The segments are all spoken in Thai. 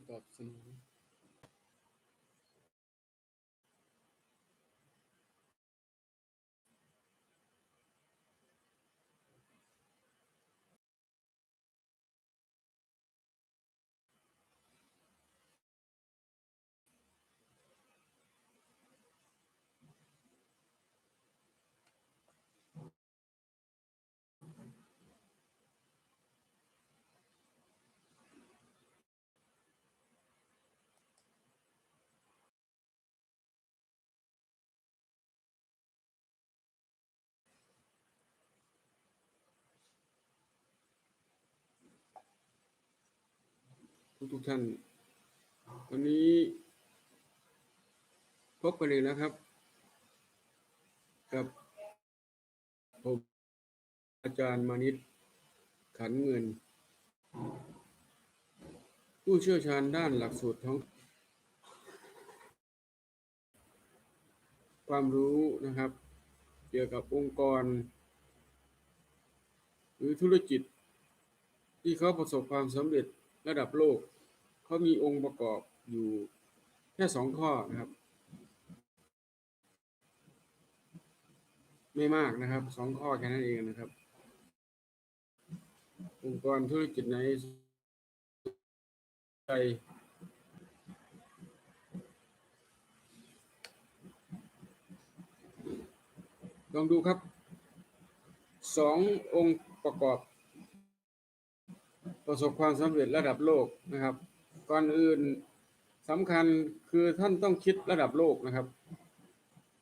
thought similarly ทุกๆท่าน วันนี้พบกันอีกแล้วครับ กับผมอาจารย์มานิตขันเงิน ผู้เชี่ยวชาญด้านหลักสูตรท้อง ความรู้นะครับ เกี่ยวกับองค์กร หรือธุรกิจที่เขาประสบความสำเร็จระดับโลก เขามีองค์ประกอบอยู่แค่สองข้อนะครับ ไม่มากนะครับสองข้อแค่นั้นเองนะครับ องค์กรธุรกิจไหนใดลองดูครับสององค์ประกอบ ประสบความสำเร็จระดับโลกนะครับ ก่อนอื่นสำคัญคือท่านต้องคิดระดับโลกนะครับ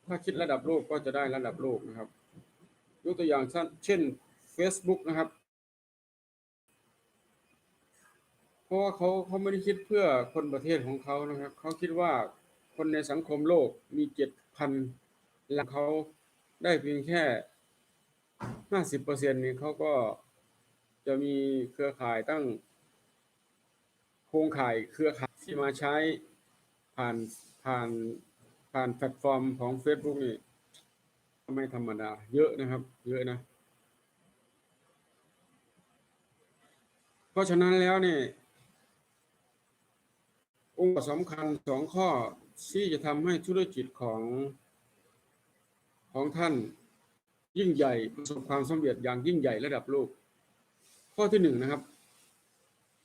ถ้าคิดระดับโลกก็จะได้ระดับโลกนะครับ ยกตัวอย่างเช่น Facebook นะครับ เพราะว่าเขาเขาไม่ได้คิดเพื่อคนประเทศของเขานะครับ เขาคิดว่าคนในสังคมโลกมีเจ็ดพันหล้านเขาได้เพียงแค่ห้าสิบเปอร์เซ็นต์นี่เขาก็จะมีเครือข่ายตั้ง ครงข่ายเครือข่ายที่มาใช้ผ่านผ่านผ่านแพลตฟอร์มของ Facebook นี่ไม่ธรรมดา เยอะนะครับ เยอะนะ เพราะฉะนั้นแล้วเนี่ยองค์สำคัญสองข้อที่จะทำให้ธุรกิจของของท่านยิ่งใหญ่ประสบความสำเร็จอย่างยิ่งใหญ่ระดับโลก ข้อที่หนึ่งนะครับ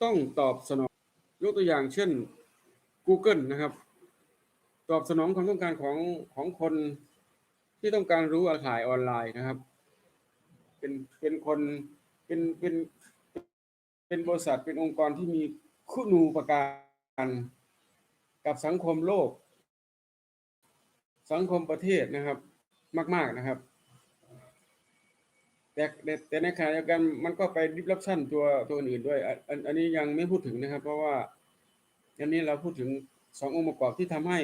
ต้องตอบสนอง ยกตัวอย่างเช่น Google นะครับ ตอบสนองความต้องการของของคนที่ต้องการรู้อะไรขายออนไลน์นะครับ เป็นเป็นคนเป็นเป็นเป็นบริษัทเป็นองค์กรที่มีคุณูปการกับสังคมโลก สังคมประเทศนะครับ มาก ๆนะครับ แต่แต่แต่ในขณะเดียวกันมันก็ไปดิฟลับชั่นตัวตัวอื่นๆด้วยอันอันนี้ยังไม่พูดถึงนะครับ เพราะว่าอันนี้เราพูดถึงสององค์ประกอบที่ทำให้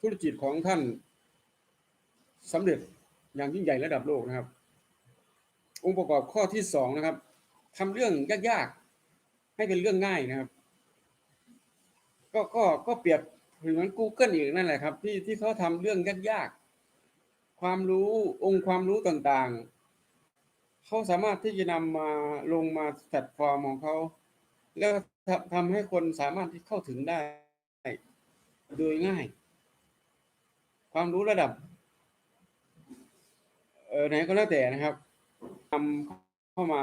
ธุรกิจของท่านสำเร็จอย่างยิ่งใหญ่ระดับโลกนะครับ องค์ประกอบข้อที่สองนะครับทำเรื่องยากๆให้เป็นเรื่องง่ายนะครับ ก็ก็ก็เปรียบเหมือน Google อีกนั่นแหละครับ ที่ที่เขาทำเรื่องยากๆ ความรู้องค์ความรู้ต่างๆ เขาสามารถที่จะนำมาลงมาแพลตฟอร์มของเขา แล้วทำให้คนสามารถที่เข้าถึงได้โดยง่าย ความรู้ระดับเออไหนก็แล้วแต่นะครับนำเข้ามา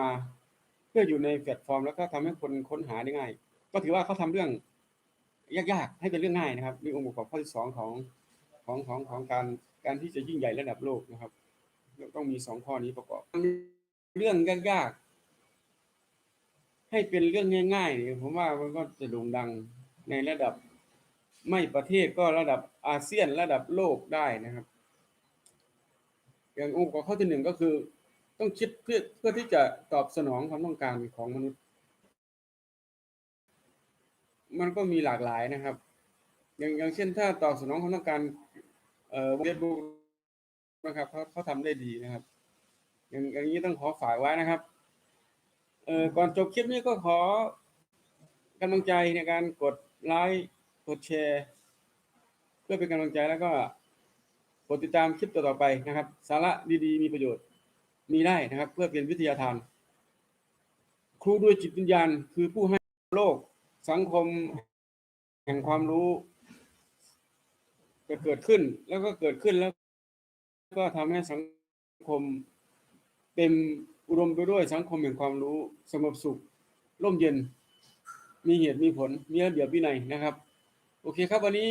เพื่ออยู่ในแพลตฟอร์ม แล้วก็ทำให้คนค้นหาได้ง่าย ก็ถือว่าเขาทำเรื่องยากๆ ให้เป็นเรื่องง่ายนะครับนี่องค์ประกอบข้อที่สองของ ของของของการการที่จะยิ่งใหญ่ระดับโลกนะครับต้องมีสองข้อนี้ประกอบ เรื่องยากๆให้เป็นเรื่องง่ายๆนี่ผมว่ามันก็จะโด่งดังในระดับไม่ประเทศก็ระดับอาเซียนระดับโลกได้นะครับ อย่างองค์ประกอบข้อที่หนึ่งก็คือ ต้องคิดเพื่อเพื่อที่จะตอบสนองความต้องการของมนุษย์ มันก็มีหลากหลายนะครับ อย่างอย่างเช่นถ้าตอบสนองความต้องการ เอ่อเฟซบุ๊กนะครับเขาเขาทำได้ดีนะครับ อย่างอย่างนี้ต้องขอฝากไว้นะครับ เอ่อก่อนจบคลิปนี้ก็ขอกำลังใจในการกดไลค์กดแชร์ เพื่อเป็นกำลังใจแล้วก็กดติดตามคลิปต่อๆไปนะครับ สาระดีๆ มีประโยชน์ มีได้นะครับ เพื่อเป็นวิทยาทาน ครูด้วยจิตวิญญาณคือผู้ให้โลกสังคม แห่งความรู้ จะเกิดขึ้น แล้วก็เกิดขึ้นแล้ว ก็ทำให้สังคมเต็มอุดมไปด้วยสังคมแห่งความรู้สงบสุขร่มเย็น มีเหตุมีผลมีระเบียบวินัยนะครับ โอเคครับวันนี้